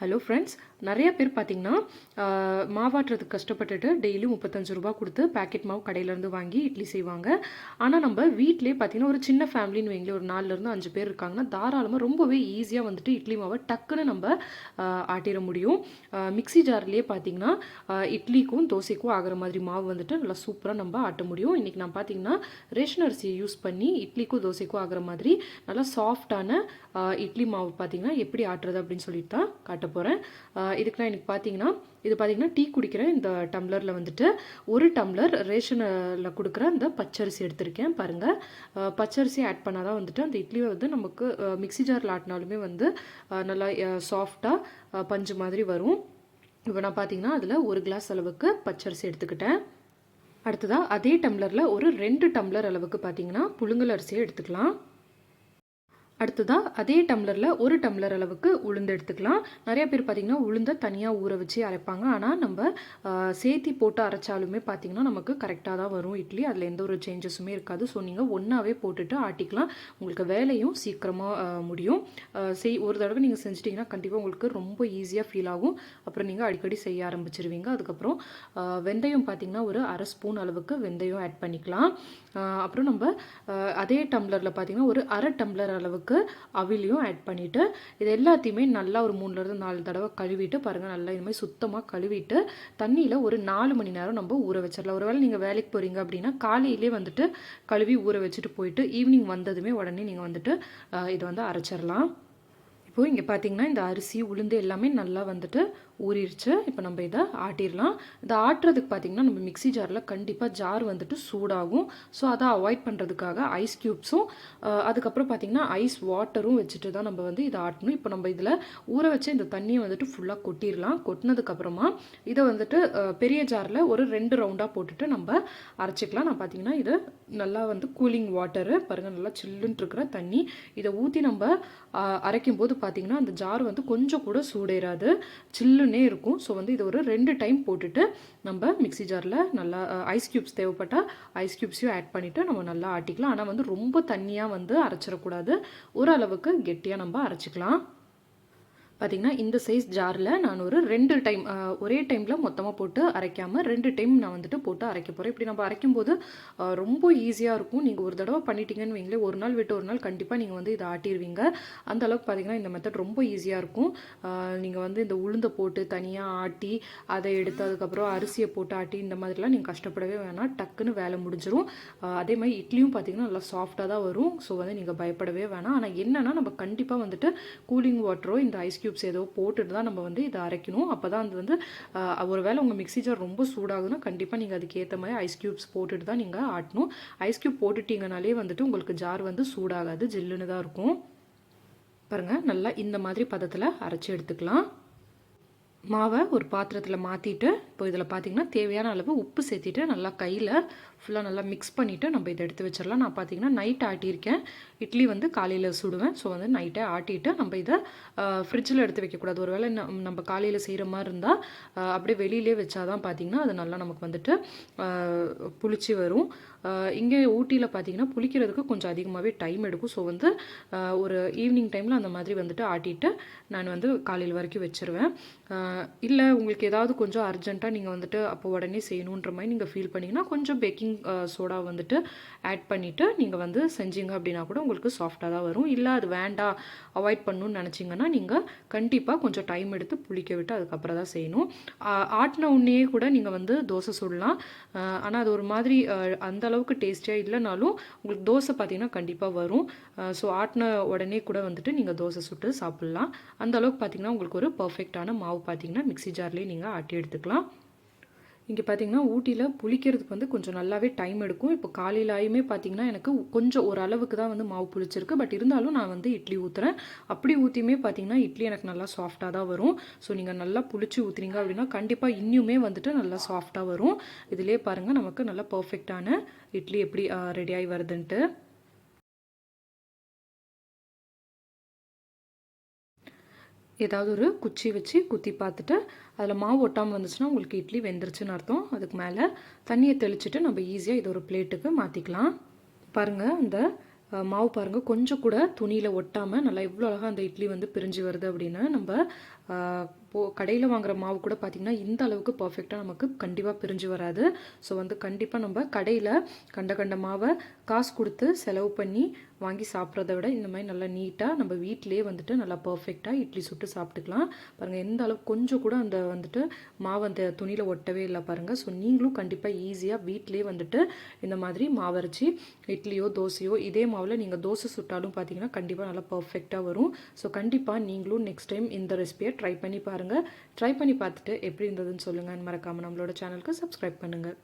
Hello friends நிறைய பேர் பார்த்தீங்கன்னா மாவாட்டுறதுக்கு கஷ்டப்பட்டுட்டு டெய்லி முப்பத்தஞ்சு ரூபா கொடுத்து பேக்கெட் மாவு கடையிலேருந்து வாங்கி இட்லி செய்வாங்க. ஆனால் நம்ம வீட்டிலே பார்த்தீங்கன்னா ஒரு சின்ன ஃபேமிலின்னு வைங்களேன் ஒரு நாலுலேருந்து அஞ்சு பேர் இருக்காங்கன்னா தாராளமாக ரொம்பவே ஈஸியாக வந்துட்டு இட்லி மாவை டக்குன்னு நம்ம ஆட்டிட முடியும். மிக்சி மிக்ஸி ஜார்லேயே பார்த்தீங்கன்னா இட்லிக்கும் தோசைக்கும் ஆகிற மாதிரி மாவு வந்துட்டு நல்லா சூப்பராக நம்ம ஆட்ட முடியும். இன்றைக்கி நான் பார்த்தீங்கன்னா ரேஷன் அரிசியை யூஸ் பண்ணி இட்லிக்கும் தோசைக்கும் ஆகிற மாதிரி நல்லா சாஃப்டான இட்லி மாவு பார்த்தீங்கன்னா எப்படி ஆட்டுறது அப்படின்னு சொல்லிட்டு தான் காட்ட போகிறேன் இதுக்கு நான் எனக்கு பார்த்தீங்கன்னா இது பார்த்தீங்கன்னா டீ குடிக்கிற இந்த டம்ளரில் வந்துட்டு ஒரு டம்ளர் ரேஷனில் கொடுக்குற அந்த பச்சரிசி எடுத்திருக்கேன். பாருங்கள் பச்சரிசி ஆட் பண்ணால் தான் வந்துட்டு அந்த இட்லியை வந்து நமக்கு மிக்ஸி ஜாரில் ஆட்டினாலுமே வந்து நல்லா சாஃப்டாக பஞ்சு மாதிரி வரும். இப்போ நான் பார்த்தீங்கன்னா அதில் ஒரு கிளாஸ் அளவுக்கு பச்சரிசி எடுத்துக்கிட்டேன். அடுத்ததாக அதே டம்ளரில் ஒரு ரெண்டு டம்ளர் அளவுக்கு பார்த்தீங்கன்னா புழுங்கல் அரிசியை எடுத்துக்கலாம். அடுத்ததாக அதே டம்ளரில் ஒரு டம்ளர் அளவுக்கு உளுந்து எடுத்துக்கலாம். நிறைய பேர் பார்த்திங்கன்னா உளுந்தை தனியாக ஊற வச்சு அரைப்பாங்க. ஆனால் நம்ம சேர்த்தி போட்டு அரைச்சாலுமே பார்த்தீங்கன்னா நமக்கு கரெக்டாக தான் வரும் இட்லி. அதில் எந்த ஒரு சேஞ்சஸுமே இருக்காது. ஸோ நீங்கள் ஒன்றாவே போட்டுட்டு ஆட்டிக்கலாம். உங்களுக்கு வேலையும் சீக்கிரமாக முடியும். செய் ஒரு தடவை நீங்கள் செஞ்சிட்டிங்கன்னா கண்டிப்பாக உங்களுக்கு ரொம்ப ஈஸியாக ஃபீல் ஆகும். அப்புறம் நீங்கள் அடிக்கடி செய்ய ஆரம்பிச்சிருவீங்க. அதுக்கப்புறம் வெந்தயம் பார்த்தீங்கன்னா ஒரு அரை ஸ்பூன் அளவுக்கு வெந்தயம் ஆட் பண்ணிக்கலாம். அப்புறம் நம்ம அதே டம்ளரில் பார்த்தீங்கன்னா ஒரு அரை டம்ளர் அளவுக்கு அவிலையும் ஆட் பண்ணிவிட்டு இது எல்லாத்தையுமே நல்லா ஒரு மூணுலேருந்து நாலு தடவை கழுவிட்டு பாருங்கள் நல்லா இதுமாதிரி சுத்தமாக கழுவிட்டு தண்ணியில் ஒரு நாலு மணி நேரம் நம்ம ஊற வச்சிடலாம். ஒருவேளை நீங்கள் வேலைக்கு போகிறீங்க அப்படின்னா காலையிலே வந்துட்டு கழுவி ஊற வச்சுட்டு போயிட்டு ஈவினிங் வந்ததுமே உடனே நீங்கள் வந்துட்டு இதை வந்து அரைச்சிடலாம். இப்போது இங்கே பார்த்தீங்கன்னா இந்த அரிசி உளுந்து எல்லாமே நல்லா வந்துட்டு ஊறிடுச்சு இப்போ நம்ம இதை ஆட்டிடலாம். இதை ஆட்டுறதுக்கு பார்த்தீங்கன்னா நம்ம மிக்ஸி ஜாரில் கண்டிப்பாக ஜார் வந்துட்டு சூடாகும். ஸோ அதை அவாய்ட் பண்ணுறதுக்காக ஐஸ் க்யூப்ஸும் அதுக்கப்புறம் பார்த்தீங்கன்னா ஐஸ் வாட்டரும் வச்சுட்டு தான் நம்ம வந்து இதை ஆட்டணும். இப்போ நம்ம இதில் ஊற வச்சு இந்த தண்ணியை வந்துட்டு ஃபுல்லாக கொட்டிடலாம். கொட்டினதுக்கப்புறமா இதை வந்துட்டு பெரிய ஜாரில் ஒரு ரெண்டு ரவுண்டாக போட்டுட்டு நம்ம அரைச்சிக்கலாம். நான் பார்த்தீங்கன்னா இது நல்லா வந்து கூலிங் வாட்டரு பாருங்கள் நல்லா சில்லுன்ட்டு இருக்கிற தண்ணி. இதை ஊற்றி நம்ம அரைக்கும் போது பார்த்தீங்கன்னா அந்த ஜார் வந்து கொஞ்சம் கூட சூடேறாது. சில்லுன்னே இருக்கும். ஸோ வந்து இதை ஒரு ரெண்டு டைம் போட்டுட்டு நம்ம மிக்ஸி ஜாரில் நல்லா ஐஸ் க்யூப்ஸ் தேவைப்பட்டால் ஐஸ் க்யூப்ஸையும் ஆட் பண்ணிவிட்டு நம்ம நல்லா ஆட்டிக்கலாம். ஆனால் வந்து ரொம்ப தண்ணியாக வந்து அரைச்சிடக்கூடாது. ஓரளவுக்கு கெட்டியாக நம்ம அரைச்சிக்கலாம். பார்த்தீங்கன்னா இந்த சைஸ் ஜாரில் நான் ஒரு ரெண்டு டைம் ஒரே டைமில் மொத்தமாக போட்டு அரைக்காமல் ரெண்டு டைம் நான் வந்துட்டு போட்டு அரைக்க போகிறேன் இப்படி நம்ம அரைக்கும்போது போது ரொம்ப ஈஸியாக இருக்கும். நீங்கள் ஒரு தடவை பண்ணிட்டீங்கன்னு வைங்களேன் ஒரு நாள் விட்டு ஒரு நாள் கண்டிப்பாக நீங்கள் வந்து இதை ஆட்டிடுவீங்க அந்த அளவுக்கு பார்த்தீங்கன்னா இந்த மெத்தட் ரொம்ப ஈஸியாக இருக்கும். நீங்கள் வந்து இந்த உளுந்தை போட்டு தனியாக ஆட்டி அதை எடுத்து அதுக்கப்புறம் அரிசியை போட்டு ஆட்டி இந்த மாதிரிலாம் நீங்கள் கஷ்டப்படவே வேணாம். டக்குன்னு வேலை முடிஞ்சிடும் அதே மாதிரி இட்லியும் பார்த்தீங்கன்னா நல்லா சாஃப்டாக தான் வரும். ஸோ வந்து நீங்கள் பயப்படவே வேணாம். ஆனால் என்னென்னா நம்ம கண்டிப்பாக வந்துட்டு கூலிங் வாட்டரோ இந்த ஐஸ் க்யூப்ஸ் ஏதோ போட்டுட்டு தான் நம்ம வந்து இதை அரைக்கணும். அப்போ தான் அது வந்து ஒரு வேளை உங்கள் மிக்ஸி ஜார் ரொம்ப சூடாகுதுன்னா கண்டிப்பாக நீங்கள் அதுக்கேற்ற மாதிரி ஐஸ் க்யூப்ஸ் போட்டுட்டு தான் நீங்கள் ஆட்டணும். ஐஸ் க்யூப் போட்டுட்டீங்கனாலே வந்துட்டு உங்களுக்கு ஜார் வந்து சூடாகாது ஜில்லுன்னு தான் இருக்கும். பாருங்கள் நல்லா இந்த மாதிரி பதத்தில் அரைச்சி எடுத்துக்கலாம். மாவை ஒரு பாத்திரத்தில் மாற்றிட்டு இப்போ இதில் பார்த்தீங்கன்னா தேவையான அளவு உப்பு சேர்த்திட்டு நல்லா கையில் ஃபுல்லாக நல்லா மிக்ஸ் பண்ணிவிட்டு நம்ம இதை எடுத்து வச்சிடலாம். நான் பார்த்தீங்கன்னா நைட் ஆட்டியிருக்கேன். இட்லி வந்து காலையில் சுடுவேன். ஸோ வந்து நைட்டே ஆட்டிட்டு நம்ம இதை ஃப்ரிட்ஜில் எடுத்து வைக்கக்கூடாது. ஒருவேளை நம்- நம்ம காலையில் செய்கிற மாதிரி இருந்தால் அப்படியே வெளியிலே வச்சாதான் பார்த்தீங்கன்னா அது நல்லா நமக்கு வந்துட்டு புளிச்சு வரும். இங்கே ஊட்டியில் பார்த்தீங்கன்னா புளிக்கிறதுக்கு கொஞ்சம் அதிகமாகவே டைம் எடுக்கும். ஸோ வந்து ஒரு ஈவினிங் டைமில் அந்த மாதிரி வந்துட்டு ஆட்டிட்டு நான் வந்து காலையில் வரைக்கும் வச்சிருவேன். இல்லை உங்களுக்கு ஏதாவது கொஞ்சம் அர்ஜென்ட்டாக நீங்கள் வந்துட்டு அப்போ உடனே செய்யணுன்ற மாதிரி நீங்கள் ஃபீல் பண்ணீங்கன்னா கொஞ்சம் பேக்கிங் சோடா வந்துட்டு ஆட் பண்ணிவிட்டு நீங்கள் வந்து செஞ்சீங்க அப்படின்னா கூட உங்களுக்கு சாஃப்டாக தான் வரும். இல்லை அது வேண்டாம் அவாய்ட் பண்ணணும்னு நினச்சிங்கன்னா நீங்கள் கண்டிப்பாக கொஞ்சம் டைம் எடுத்து புளிக்க விட்டு அதுக்கப்புறம் தான் செய்யணும். ஆட்டின உடனே கூட நீங்கள் வந்து தோசை சுடலாம். ஆனால் அது ஒரு மாதிரி அந்த அளவுக்கு டேஸ்டியாக இல்லைனாலும் உங்களுக்கு தோசை பார்த்தீங்கன்னா கண்டிப்பாக வரும். ஸோ ஆட்டின உடனே கூட வந்துட்டு நீங்கள் தோசை சுட்டு சாப்பிட்லாம். அந்த அளவுக்கு பார்த்தீங்கன்னா உங்களுக்கு ஒரு பர்ஃபெக்டான மாவு பார்த்தீங்கன்னா மிக்ஸி ஜார்லேயே நீங்கள் ஆட்டி எடுத்துக்கலாம். இங்கே பார்த்தீங்கன்னா ஊட்டியில் புளிக்கிறதுக்கு வந்து கொஞ்சம் நல்லாவே டைம் எடுக்கும். இப்போ காலையிலாயுமே பார்த்தீங்கன்னா எனக்கு கொஞ்சம் ஓரளவுக்கு தான் வந்து மாவு புளிச்சிருக்கு. பட் இருந்தாலும் நான் வந்து இட்லி ஊற்றுறேன் அப்படி ஊற்றியுமே பார்த்தீங்கன்னா இட்லி எனக்கு நல்லா சாஃப்டாக தான் வரும். ஸோ நீங்கள் நல்லா புளிச்சு ஊற்றுறீங்க அப்படின்னா கண்டிப்பாக இன்னுமே வந்துட்டு நல்லா சாஃப்டாக வரும். இதிலே பாருங்கள் நமக்கு நல்லா பர்ஃபெக்டான இட்லி எப்படி ரெடி ஆகி வருதுன்ட்டு. ஏதாவது ஒரு குச்சி வச்சு குத்தி பார்த்துட்டு அதில் மாவு ஒட்டாமல் வந்துச்சுன்னா உங்களுக்கு இட்லி வெந்துருச்சுன்னு அர்த்தம். அதுக்கு மேலே தண்ணியை தெளிச்சுட்டு நம்ம ஈஸியாக இது ஒரு பிளேட்டுக்கு மாற்றிக்கலாம் பாருங்கள் அந்த மாவு பாருங்கள் கொஞ்சம் கூட துணியில் ஒட்டாமல் நல்லா எவ்வளோ அழகாக அந்த இட்லி வந்து பிரிஞ்சு வருது அப்படின்னு நம்ம போ கடையில் வாங்குற மாவு கூட பார்த்திங்கன்னா இந்த அளவுக்கு பர்ஃபெக்டாக நமக்கு கண்டிப்பாக பிரிஞ்சு வராது. ஸோ வந்து கண்டிப்பாக நம்ம கடையில் கண்ட கண்ட மாவை காசு கொடுத்து செலவு பண்ணி வாங்கி சாப்பிட்றத விட இந்த மாதிரி நல்லா நீட்டாக நம்ம வீட்டிலேயே வந்துட்டு நல்லா பர்ஃபெக்டாக இட்லி சுட்டு சாப்பிட்டுக்கலாம். பாருங்கள் எந்த அளவுக்கு கொஞ்சம் கூட அந்த வந்துட்டு மாவு அந்த துணியில் ஒட்டவே இல்லை பாருங்கள் ஸோ நீங்களும் கண்டிப்பாக ஈஸியாக வீட்டிலேயே வந்துட்டு இந்த மாதிரி மாவரைச்சி இட்லியோ தோசையோ இதே மாவில் நீங்கள் தோசை சுட்டாலும் பார்த்தீங்கன்னா கண்டிப்பாக நல்லா பர்ஃபெக்டாக வரும். ஸோ கண்டிப்பாக நீங்களும் நெக்ஸ்ட் டைம் இந்த ரெசிபியை ட்ரை பண்ணி பாருங்கள் ட்ரை பண்ணி பார்த்துட்டு எப்படி இருந்ததுன்னு சொல்லுங்கள் மறக்காமல் நம்மளோட சேனலுக்கு சப்ஸ்கிரைப் பண்ணுங்கள்